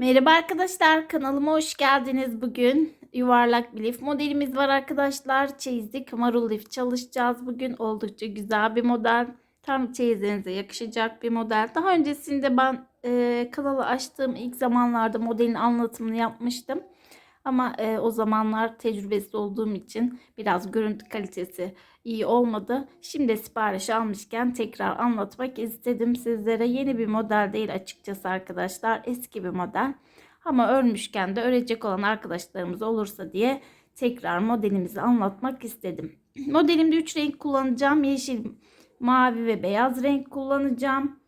Merhaba arkadaşlar kanalıma hoş geldiniz. Bugün yuvarlak bir lif modelimiz var arkadaşlar. Çeyizlik marul lif çalışacağız. Bugün oldukça güzel bir model. Tam çeyizlerinize yakışacak bir model. Daha öncesinde ben e, kanalı açtığım ilk zamanlarda modelin anlatımını yapmıştım. Ama e, o zamanlar tecrübesiz olduğum için biraz görüntü kalitesi iyi olmadı. Şimdi sipariş almışken tekrar anlatmak istedim sizlere. Yeni bir model değil açıkçası arkadaşlar. Eski bir model. Ama örmüşken de örecek olan arkadaşlarımız olursa diye tekrar modelimizi anlatmak istedim. Modelimde 3 renk kullanacağım. Yeşil, mavi ve beyaz renk kullanacağım.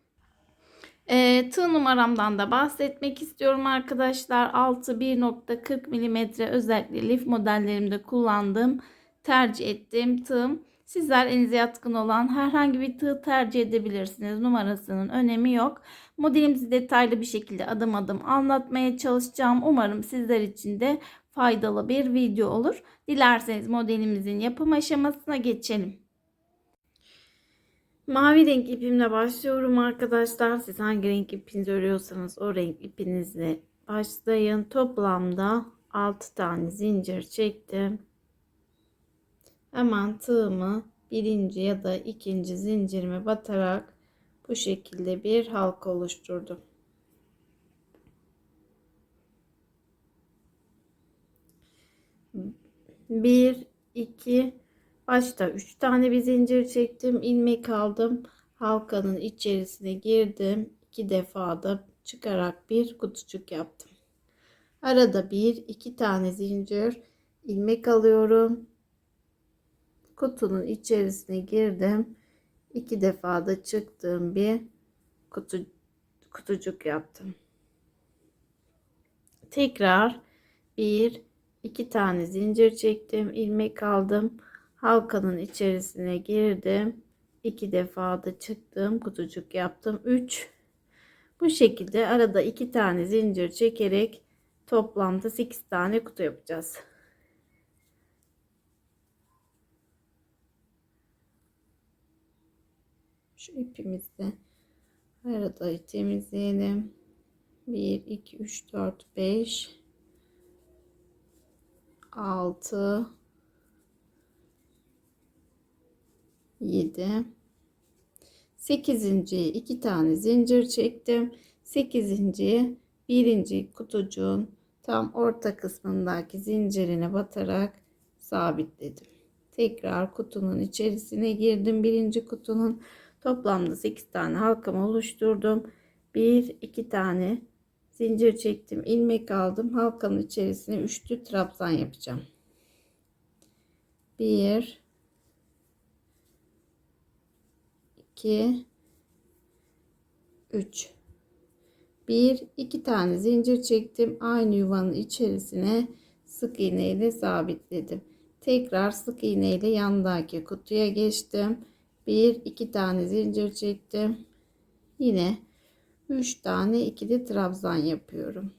E, tığ numaramdan da bahsetmek istiyorum arkadaşlar. 6 1.40 mm özellikle lif modellerimde kullandığım tercih ettiğim tığım. Sizler elinize yatkın olan herhangi bir tığ tercih edebilirsiniz. Numarasının önemi yok. Modelimizi detaylı bir şekilde adım adım anlatmaya çalışacağım. Umarım sizler için de faydalı bir video olur. Dilerseniz modelimizin yapım aşamasına geçelim. Mavi renk ipimle başlıyorum arkadaşlar. Siz hangi renk ipinizi örüyorsanız o renk ipinizle başlayın. Toplamda 6 tane zincir çektim. Hemen tığımı birinci ya da ikinci zincirime batarak bu şekilde bir halka oluşturdum. Bir, iki, başta üç tane bir zincir çektim. ilmek aldım. Halkanın içerisine girdim. iki defa da çıkarak bir kutucuk yaptım. Arada bir, iki tane zincir ilmek alıyorum kutunun içerisine girdim. İki defa da çıktığım bir kutu, kutucuk yaptım. Tekrar bir iki tane zincir çektim. ilmek aldım. Halkanın içerisine girdim. iki defa da çıktım. Kutucuk yaptım. 3 bu şekilde arada iki tane zincir çekerek toplamda 8 tane kutu yapacağız. Şu ipimizi arada temizleyelim. 1, 2, 3, 4, 5, 6, 7, 8. iki tane zincir çektim. 8. birinci kutucuğun tam orta kısmındaki zincirine batarak sabitledim. Tekrar kutunun içerisine girdim. Birinci kutunun Toplamda 8 tane halkamı oluşturdum. 1 2 tane zincir çektim. ilmek aldım. Halkanın içerisine üçlü trabzan yapacağım. 1 2 3 1 2 tane zincir çektim. Aynı yuvanın içerisine sık iğne ile sabitledim. Tekrar sık iğne ile yandaki kutuya geçtim. Bir iki tane zincir çektim. Yine üç tane ikili trabzan yapıyorum.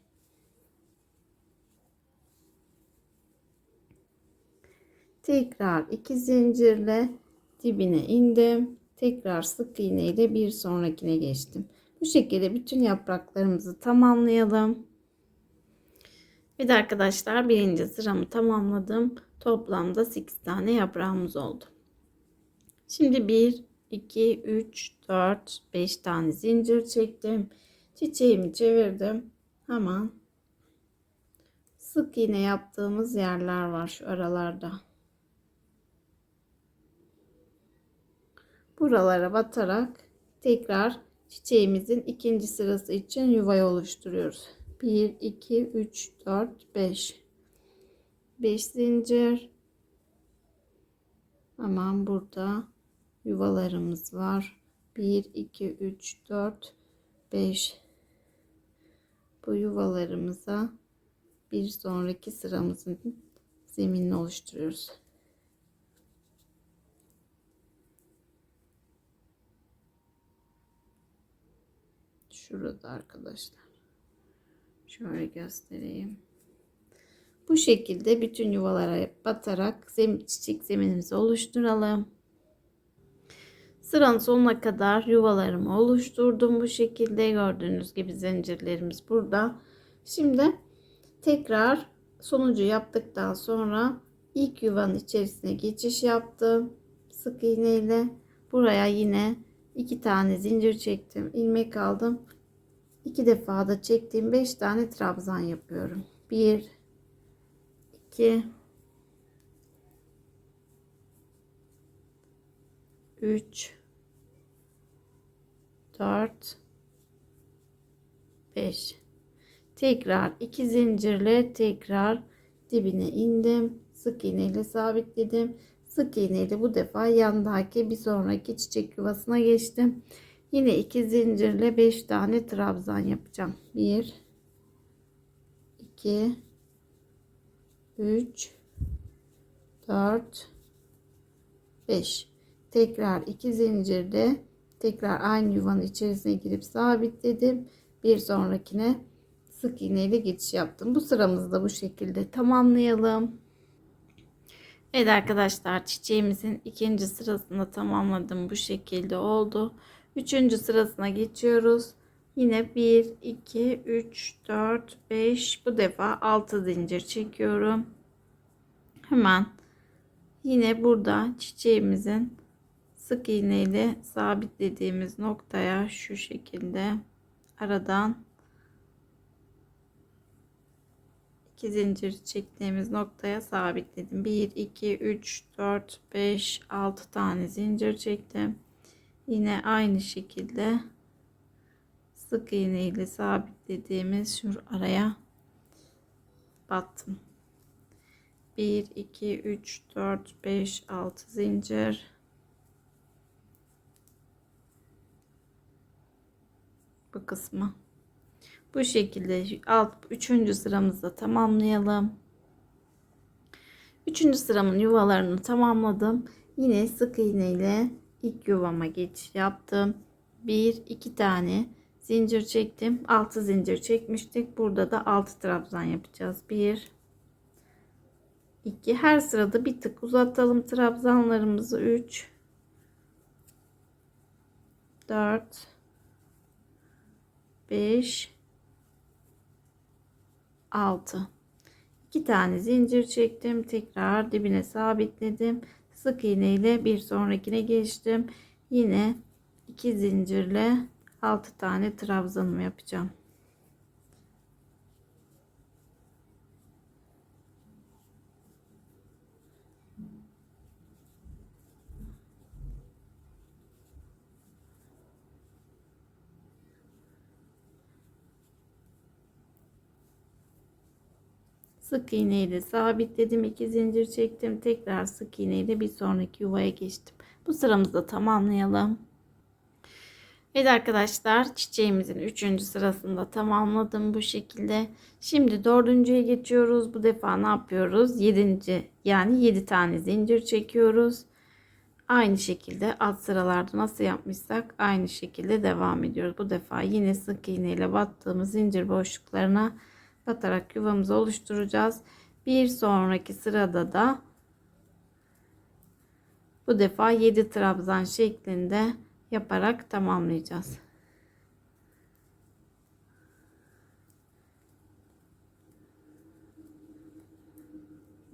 Tekrar iki zincirle dibine indim tekrar sık iğne ile bir sonrakine geçtim bu şekilde bütün yapraklarımızı tamamlayalım bir de arkadaşlar birinci sıramı tamamladım toplamda 8 tane yaprağımız oldu Şimdi 1, 2, 3, 4, 5 tane zincir çektim. Çiçeğimi çevirdim. Hemen sık iğne yaptığımız yerler var şu aralarda. Buralara batarak tekrar çiçeğimizin ikinci sırası için yuvayı oluşturuyoruz. 1, 2, 3, 4, 5. 5 zincir. Hemen burada yuvalarımız var. 1, 2, 3, 4, 5. Bu yuvalarımıza bir sonraki sıramızın zeminini oluşturuyoruz. Şurada arkadaşlar. Şöyle göstereyim. Bu şekilde bütün yuvalara batarak zem çiçek zeminimizi oluşturalım. Sıranın sonuna kadar yuvalarımı oluşturdum. Bu şekilde gördüğünüz gibi zincirlerimiz burada. Şimdi tekrar sonucu yaptıktan sonra ilk yuvanın içerisine geçiş yaptım. Sık iğne ile buraya yine iki tane zincir çektim. ilmek aldım. İki defa da çektiğim 5 tane trabzan yapıyorum. 1 2 3 4 5 tekrar iki zincirle tekrar dibine indim sık iğne ile sabitledim sık iğne ile bu defa yandaki bir sonraki çiçek yuvasına geçtim. Yine iki zincirle 5 tane trabzan yapacağım. 1 2 3 4 5 tekrar iki zincirle tekrar aynı yuvanın içerisine girip sabitledim. Bir sonrakine sık iğne ile geçiş yaptım. Bu sıramızı da bu şekilde tamamlayalım Evet arkadaşlar çiçeğimizin ikinci sırasını tamamladım. Bu şekilde oldu. Üçüncü sırasına geçiyoruz. Yine 1 2 3 4 5 bu defa 6 zincir çekiyorum. Hemen yine burada çiçeğimizin sık iğne ile sabitlediğimiz noktaya şu şekilde aradan iki zincir çektiğimiz noktaya sabitledim. 1 2 3 4 5 6 tane zincir çektim. Yine aynı şekilde sık iğne ile sabitlediğimiz şu araya battım. 1 2 3 4 5 6 zincir. Bu kısmı bu şekilde alt üçüncü sıramızda tamamlayalım. Üçüncü sıramın yuvalarını tamamladım. Yine sık iğne ile ilk yuvama geçiş yaptım. Bir iki tane zincir çektim. 6 zincir çekmiştik. Burada da 6 trabzan yapacağız. 1 2 her sırada bir tık uzatalım trabzanlarımızı. 3 4 5 6 2 tane zincir çektim tekrar dibine sabitledim. Sık iğne ile bir sonrakine geçtim. Yine 2 zincirle 6 tane trabzanımı yapacağım sık iğne ile sabitledim iki zincir çektim tekrar sık iğne ile bir sonraki yuvaya geçtim. Bu sıramızı tamamlayalım. Evet arkadaşlar çiçeğimizin üçüncü sırasında tamamladım bu şekilde. Şimdi dördüncüye geçiyoruz. Bu defa ne yapıyoruz? Yedinci yani yedi tane zincir çekiyoruz. Aynı şekilde alt sıralarda nasıl yapmışsak aynı şekilde devam ediyoruz. Bu defa yine sık iğne ile battığımız zincir boşluklarına batarak yuvamızı oluşturacağız. Bir sonraki sırada da bu defa 7 trabzan şeklinde yaparak tamamlayacağız.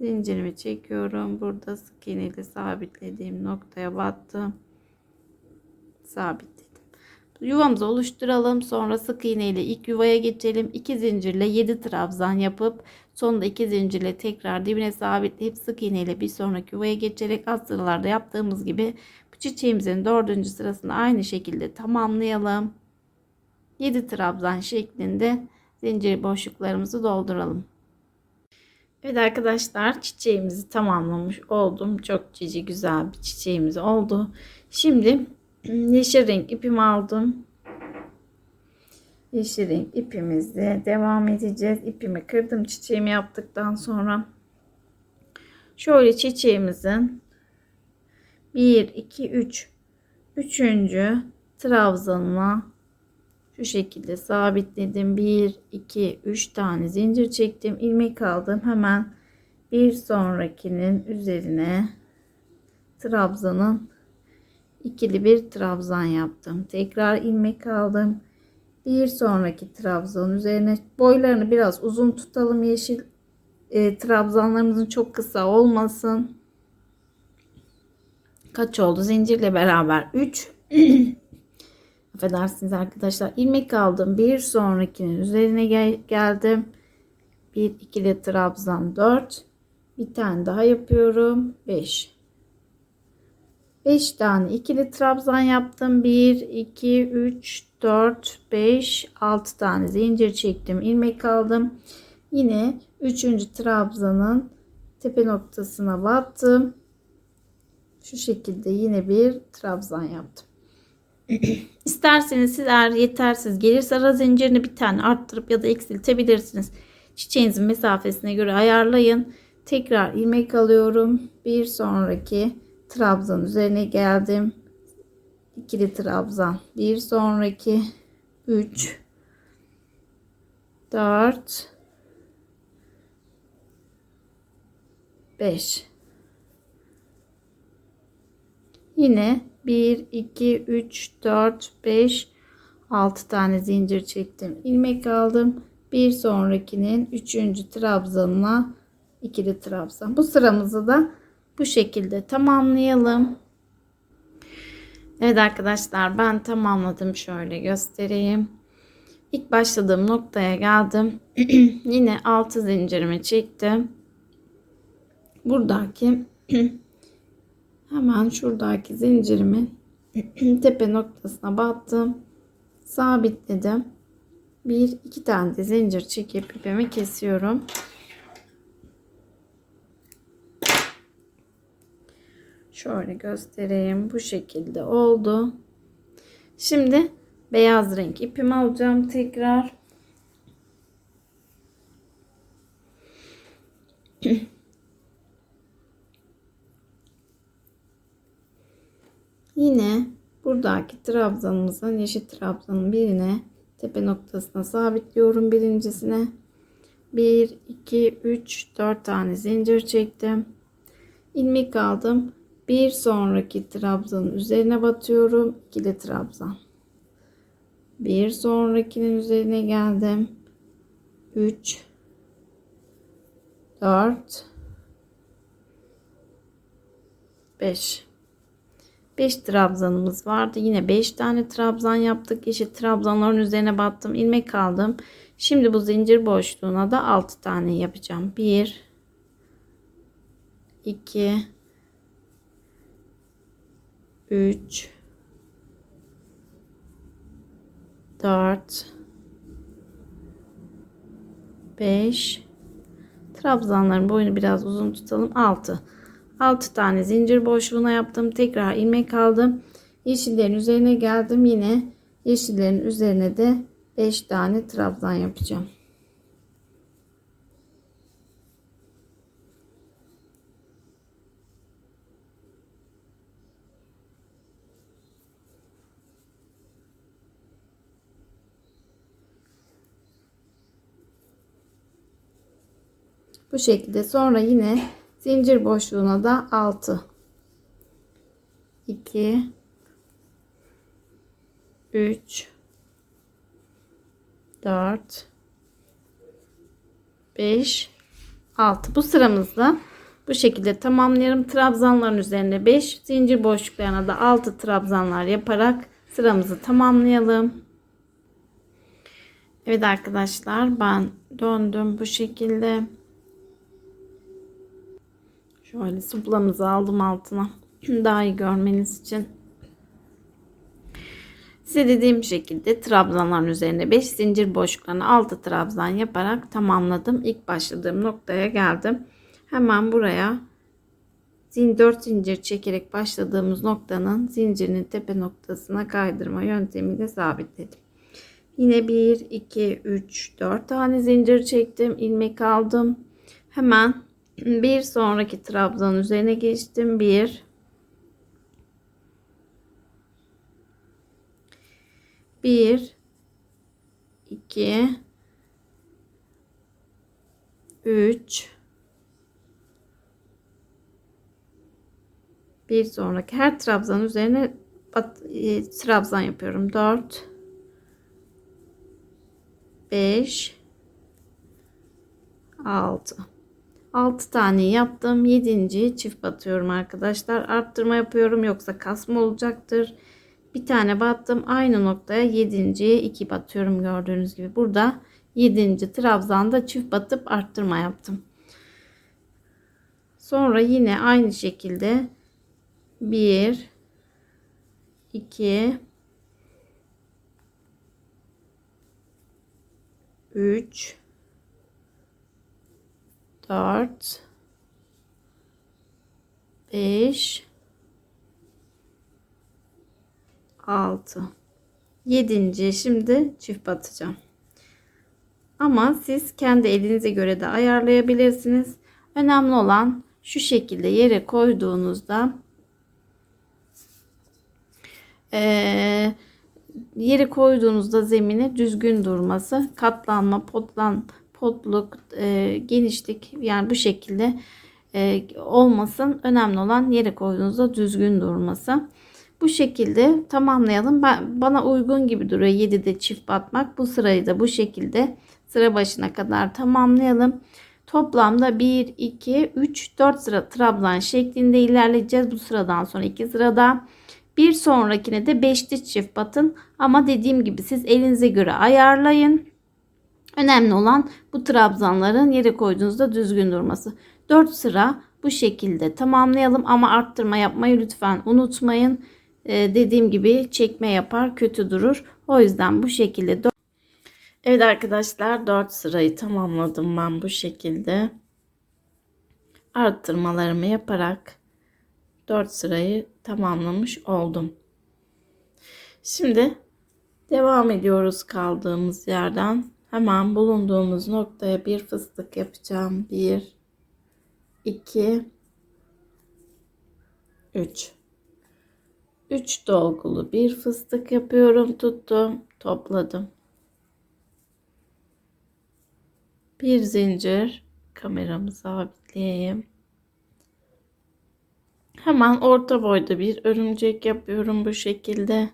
Zincirimi çekiyorum. Burada sık iğne ile sabitlediğim noktaya battım. Sabit Yuvamızı oluşturalım. Sonra sık iğne ile ilk yuvaya geçelim. 2 zincirle 7 trabzan yapıp sonunda 2 zincirle tekrar dibine sabitleyip sık iğne ile bir sonraki yuvaya geçerek alt sıralarda yaptığımız gibi bu çiçeğimizin dördüncü sırasını aynı şekilde tamamlayalım. 7 trabzan şeklinde zincir boşluklarımızı dolduralım. Evet arkadaşlar çiçeğimizi tamamlamış oldum. Çok cici güzel bir çiçeğimiz oldu. Şimdi yeşil renk ipimi aldım. Yeşil renk ipimizle devam edeceğiz. İpimi kırdım çiçeğimi yaptıktan sonra. Şöyle çiçeğimizin 1, 2, 3 üçüncü trabzanına şu şekilde sabitledim. 1, 2, 3 tane zincir çektim. ilmek aldım. Hemen bir sonrakinin üzerine trabzanın ikili bir trabzan yaptım. Tekrar ilmek aldım. Bir sonraki trabzan üzerine boylarını biraz uzun tutalım. Yeşil e, trabzanlarımızın çok kısa olmasın. Kaç oldu? Zincirle beraber 3. Affedersiniz arkadaşlar. ilmek aldım. Bir sonrakinin üzerine gel geldim. Bir ikili trabzan 4. Bir tane daha yapıyorum. 5. 5 tane ikili trabzan yaptım. 1, 2, 3, 4, 5, 6 tane zincir çektim. ilmek aldım. Yine 3. trabzanın tepe noktasına battım. Şu şekilde yine bir trabzan yaptım. İsterseniz siz eğer yetersiz gelirse ara zincirini bir tane arttırıp ya da eksiltebilirsiniz. Çiçeğinizin mesafesine göre ayarlayın. Tekrar ilmek alıyorum. Bir sonraki trabzan üzerine geldim. İkili trabzan. Bir sonraki 3 4 5 Yine 1 2 3 4 5 6 tane zincir çektim. ilmek aldım. Bir sonrakinin 3. trabzanına ikili trabzan. Bu sıramızı da bu şekilde tamamlayalım. Evet arkadaşlar ben tamamladım. Şöyle göstereyim. İlk başladığım noktaya geldim. Yine 6 zincirimi çektim. Buradaki hemen şuradaki zincirimin tepe noktasına battım. Sabitledim. Bir iki tane de zincir çekip ipimi kesiyorum. Şöyle göstereyim. Bu şekilde oldu. Şimdi beyaz renk ipimi alacağım tekrar. Yine buradaki trabzanımızın yeşil trabzanın birine tepe noktasına sabitliyorum birincisine. 1 2 3 4 tane zincir çektim. ilmek aldım. Bir sonraki trabzanın üzerine batıyorum. İkili trabzan. Bir sonrakinin üzerine geldim. 3 4 5 5 trabzanımız vardı. Yine 5 tane trabzan yaptık. Yeşil trabzanların üzerine battım. ilmek aldım. Şimdi bu zincir boşluğuna da 6 tane yapacağım. 1 2 3 4 5 Trabzanların boyunu biraz uzun tutalım. 6 6 tane zincir boşluğuna yaptım. Tekrar ilmek aldım. Yeşillerin üzerine geldim. Yine yeşillerin üzerine de 5 tane trabzan yapacağım. Bu şekilde. Sonra yine zincir boşluğuna da 6 2 3 4 5 6 bu sıramızda bu şekilde tamamlayalım. Trabzanların üzerine 5 zincir boşluklarına da 6 trabzanlar yaparak sıramızı tamamlayalım. Evet arkadaşlar ben döndüm bu şekilde. Şöyle suplamızı aldım altına. Daha iyi görmeniz için. Size dediğim şekilde trabzanların üzerine 5 zincir boşluklarına 6 trabzan yaparak tamamladım. İlk başladığım noktaya geldim. Hemen buraya 4 zincir çekerek başladığımız noktanın zincirinin tepe noktasına kaydırma yöntemiyle sabitledim. Yine 1, 2, 3, 4 tane zincir çektim. ilmek aldım. Hemen bir sonraki trabzan üzerine geçtim. Bir. Bir. iki, Üç. Bir sonraki her trabzan üzerine bat, e, trabzan yapıyorum. Dört. 5 6 6 tane yaptım. 7. çift batıyorum arkadaşlar. Arttırma yapıyorum yoksa kasma olacaktır. Bir tane battım. Aynı noktaya 7.ye 2 batıyorum gördüğünüz gibi. Burada 7. trabzanda çift batıp arttırma yaptım. Sonra yine aynı şekilde 1 2 3 4 5 6 7. şimdi çift batacağım. Ama siz kendi elinize göre de ayarlayabilirsiniz. Önemli olan şu şekilde yere koyduğunuzda eee yere koyduğunuzda zemine düzgün durması, katlanma, potlan, potluk, e, genişlik yani bu şekilde e, olmasın. Önemli olan yere koyduğunuzda düzgün durması. Bu şekilde tamamlayalım. Ben, bana uygun gibi duruyor 7'de çift batmak. Bu sırayı da bu şekilde sıra başına kadar tamamlayalım. Toplamda 1, 2, 3, 4 sıra trabzan şeklinde ilerleyeceğiz. Bu sıradan sonra 2 sırada. Bir sonrakine de 5'li çift batın. Ama dediğim gibi siz elinize göre ayarlayın. Önemli olan bu trabzanların yere koyduğunuzda düzgün durması. 4 sıra bu şekilde tamamlayalım ama arttırma yapmayı lütfen unutmayın. Ee, dediğim gibi çekme yapar kötü durur. O yüzden bu şekilde Evet arkadaşlar 4 sırayı tamamladım ben bu şekilde. Arttırmalarımı yaparak 4 sırayı tamamlamış oldum. Şimdi devam ediyoruz kaldığımız yerden. Hemen bulunduğumuz noktaya bir fıstık yapacağım. 1 2 3 3 dolgulu bir fıstık yapıyorum. Tuttum, topladım. Bir zincir kameramı sabitleyeyim. Hemen orta boyda bir örümcek yapıyorum bu şekilde.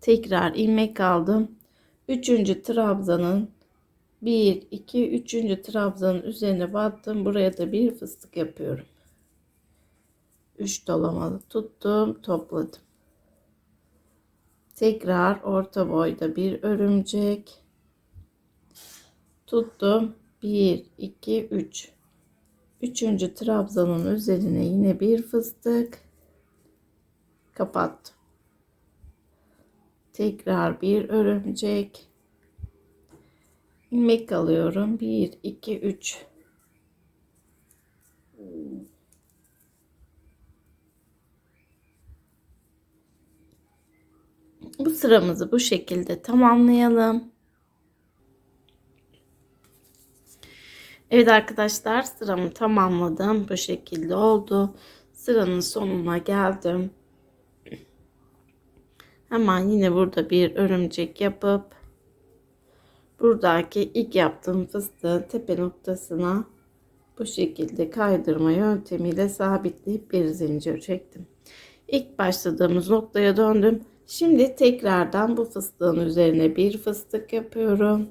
Tekrar ilmek aldım. Üçüncü trabzanın 1 2 3. trabzanın üzerine battım. Buraya da bir fıstık yapıyorum. 3 dolamalı tuttum, topladım. Tekrar orta boyda bir örümcek tuttum. 1 2 3 Üçüncü trabzanın üzerine yine bir fıstık kapattım. Tekrar bir örümcek ilmek alıyorum. 1 2 3 Bu sıramızı bu şekilde tamamlayalım. Evet arkadaşlar sıramı tamamladım. Bu şekilde oldu. Sıranın sonuna geldim. Hemen yine burada bir örümcek yapıp buradaki ilk yaptığım fıstığın tepe noktasına bu şekilde kaydırma yöntemiyle sabitleyip bir zincir çektim. İlk başladığımız noktaya döndüm. Şimdi tekrardan bu fıstığın üzerine bir fıstık yapıyorum.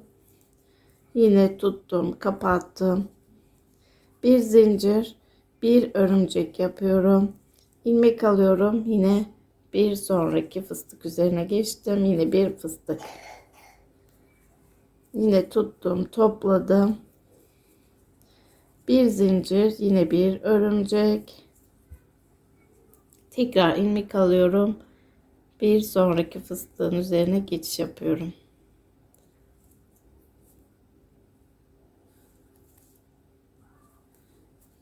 Yine tuttum, kapattım. Bir zincir, bir örümcek yapıyorum. ilmek alıyorum. Yine bir sonraki fıstık üzerine geçtim. Yine bir fıstık. Yine tuttum, topladım. Bir zincir, yine bir örümcek. Tekrar ilmek alıyorum. Bir sonraki fıstığın üzerine geçiş yapıyorum.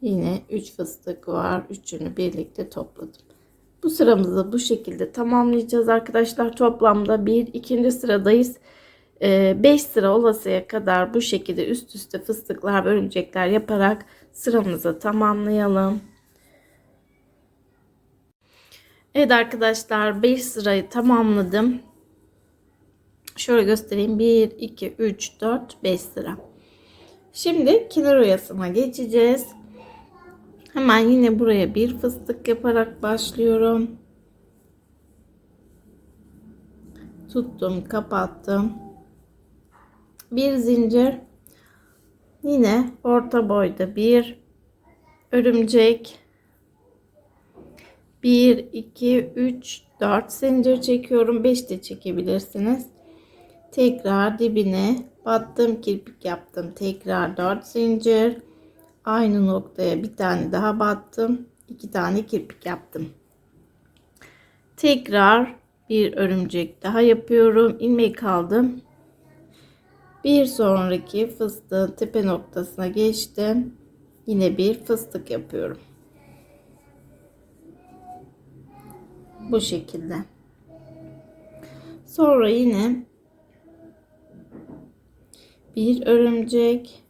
Yine 3 fıstık var. Üçünü birlikte topladım. Bu sıramızı bu şekilde tamamlayacağız arkadaşlar. Toplamda bir ikinci sıradayız. 5 ee, sıra olasıya kadar bu şekilde üst üste fıstıklar ve örümcekler yaparak sıramızı tamamlayalım. Evet arkadaşlar 5 sırayı tamamladım. Şöyle göstereyim. 1, 2, 3, 4, 5 sıra. Şimdi kenar oyasına geçeceğiz. Hemen yine buraya bir fıstık yaparak başlıyorum. Tuttum, kapattım. bir zincir. Yine orta boyda bir örümcek. 1 2 3 4 zincir çekiyorum. 5 de çekebilirsiniz. Tekrar dibine battım kirpik yaptım. Tekrar 4 zincir aynı noktaya bir tane daha battım. İki tane kirpik yaptım. Tekrar bir örümcek daha yapıyorum. İlmek aldım. Bir sonraki fıstığın tepe noktasına geçtim. Yine bir fıstık yapıyorum. Bu şekilde. Sonra yine bir örümcek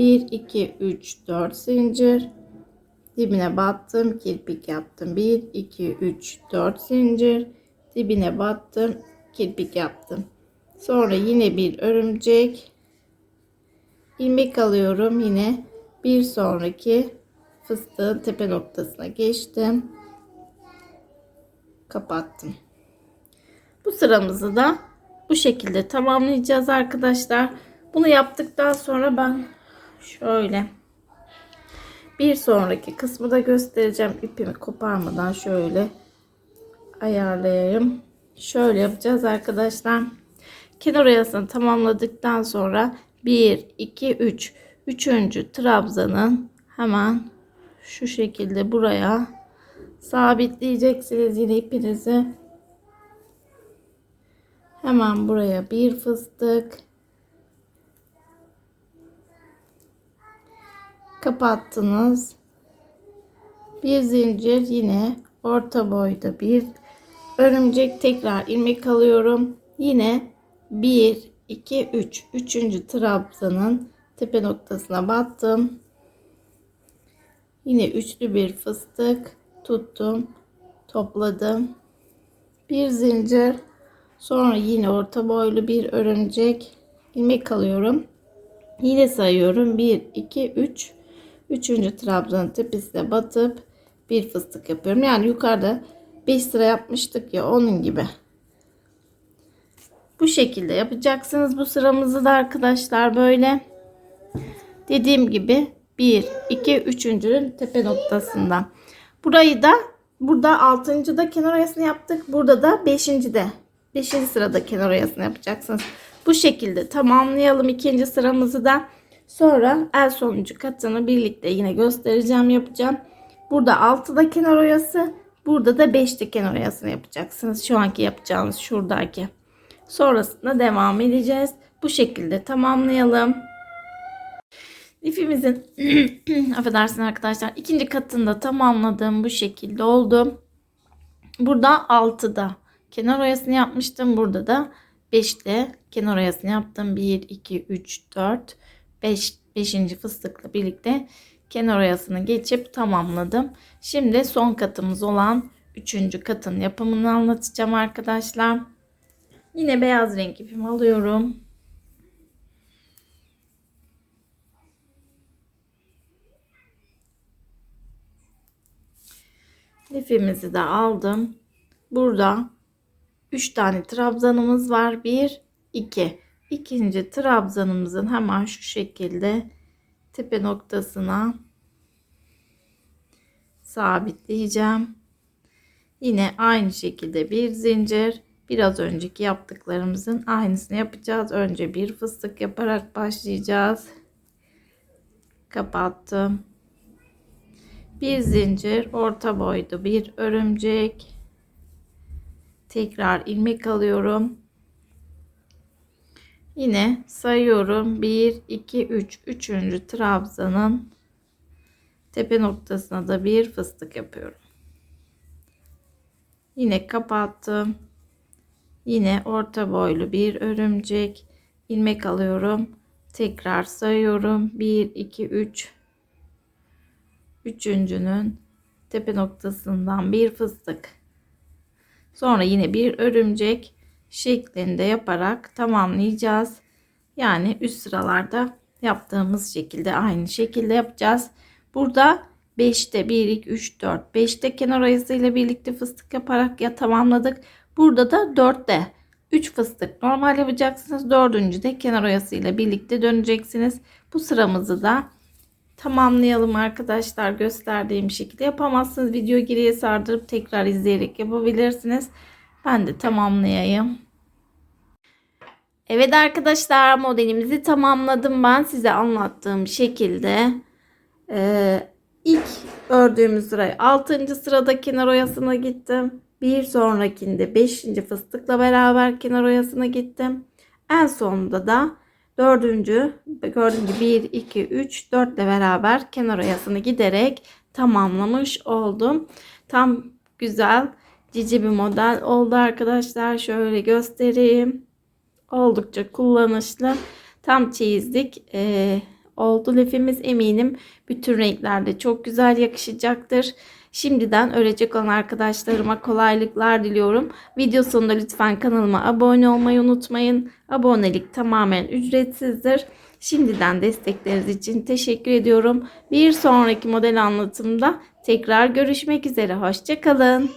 1 2 3 4 zincir. Dibine battım kirpik yaptım. 1 2 3 4 zincir. Dibine battım kirpik yaptım. Sonra yine bir örümcek. İlmek alıyorum yine. Bir sonraki fıstığın tepe noktasına geçtim. Kapattım. Bu sıramızı da bu şekilde tamamlayacağız arkadaşlar. Bunu yaptıktan sonra ben şöyle. Bir sonraki kısmı da göstereceğim. İpimi koparmadan şöyle ayarlayayım. Şöyle yapacağız arkadaşlar. Kenar oyasını tamamladıktan sonra 1 2 3 üçüncü trabzanın hemen şu şekilde buraya sabitleyeceksiniz yine ipinizi. Hemen buraya bir fıstık kapattınız. Bir zincir yine orta boyda bir örümcek. Tekrar ilmek alıyorum. Yine 1 2 3 üçüncü trabzanın tepe noktasına battım. Yine üçlü bir fıstık tuttum topladım. Bir zincir sonra yine orta boylu bir örümcek. İlmek alıyorum. Yine sayıyorum. 1 2 3 üçüncü trabzanın tepesine batıp bir fıstık yapıyorum yani yukarıda 5 sıra yapmıştık ya onun gibi bu şekilde yapacaksınız bu sıramızı da arkadaşlar böyle dediğim gibi 1 2 üçüncünün tepe noktasından burayı da burada 6. da kenar oyasını yaptık burada da 5. de 5. sırada kenar oyasını yapacaksınız bu şekilde tamamlayalım ikinci sıramızı da sonra el sonuncu katını birlikte yine göstereceğim yapacağım burada 6'da kenar oyası burada da 5'te kenar oyasını yapacaksınız şu anki yapacağınız şuradaki sonrasında devam edeceğiz bu şekilde tamamlayalım İpimizin affedersin arkadaşlar ikinci katında tamamladım bu şekilde oldu. Burada 6'da kenar oyasını yapmıştım. Burada da 5'te kenar oyasını yaptım. 1 2 3 4 5 5. fıstıkla birlikte kenar oyasını geçip tamamladım. Şimdi son katımız olan 3. katın yapımını anlatacağım arkadaşlar. Yine beyaz renk ipimi alıyorum. Lifimizi de aldım. Burada 3 tane trabzanımız var. 1 2. İkinci trabzanımızın hemen şu şekilde tepe noktasına sabitleyeceğim. Yine aynı şekilde bir zincir. Biraz önceki yaptıklarımızın aynısını yapacağız. Önce bir fıstık yaparak başlayacağız. Kapattım bir zincir orta boyda bir örümcek tekrar ilmek alıyorum yine sayıyorum. 1 2 3 üçüncü trabzanın tepe noktasına da bir fıstık yapıyorum. Yine kapattım. Yine orta boylu bir örümcek. İlmek alıyorum. Tekrar sayıyorum. 1 2 3 üçüncünün tepe noktasından bir fıstık. Sonra yine bir örümcek şeklinde yaparak tamamlayacağız yani üst sıralarda yaptığımız şekilde aynı şekilde yapacağız burada 5'te 1 2 3 4 5'te kenar oyası ile birlikte fıstık yaparak ya tamamladık burada da 4'te 3 fıstık normal yapacaksınız. Dördüncü de kenar oyasıyla birlikte döneceksiniz. Bu sıramızı da tamamlayalım arkadaşlar. Gösterdiğim şekilde yapamazsınız. Videoyu geriye sardırıp tekrar izleyerek yapabilirsiniz. Ben de tamamlayayım. Evet arkadaşlar modelimizi tamamladım ben size anlattığım şekilde. Ee, ilk ördüğümüz sırayı 6. sırada kenar oyasına gittim. Bir sonrakinde 5. fıstıkla beraber kenar oyasına gittim. En sonunda da dördüncü gördüğünüz gibi 1, 2, 3, 4 ile beraber kenar oyasını giderek tamamlamış oldum. Tam güzel cici bir model oldu arkadaşlar. Şöyle göstereyim. Oldukça kullanışlı. Tam çeyizlik ee, oldu lifimiz eminim. Bütün renklerde çok güzel yakışacaktır. Şimdiden örecek olan arkadaşlarıma kolaylıklar diliyorum. Video sonunda lütfen kanalıma abone olmayı unutmayın. Abonelik tamamen ücretsizdir. Şimdiden destekleriniz için teşekkür ediyorum. Bir sonraki model anlatımda tekrar görüşmek üzere. Hoşçakalın.